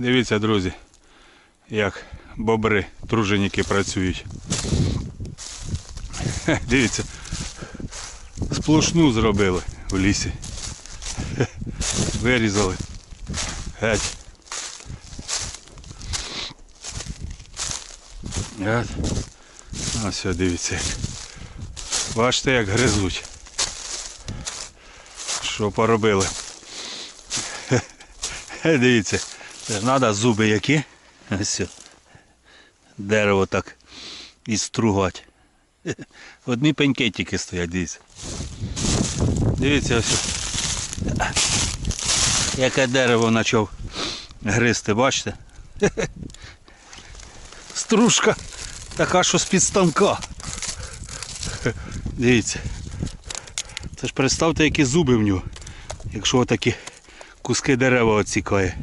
Дивіться, друзі, як бобри, труженіки працюють. Дивіться, сплошну зробили в лісі. Вирізали. Геть. От. Ось дивіться. Бачите, як гризуть. Що поробили. Дивіться, це ж треба зуби які. Ось. Дерево так і стругать. Одні пеньки тільки стоять, дивіться. Дивіться ось. Яке дерево почав гризти, бачите? Стружка така, що з-під станка. Дивіться. Це ж представте, які зуби в нього, якщо отакі куски дерева оцікає.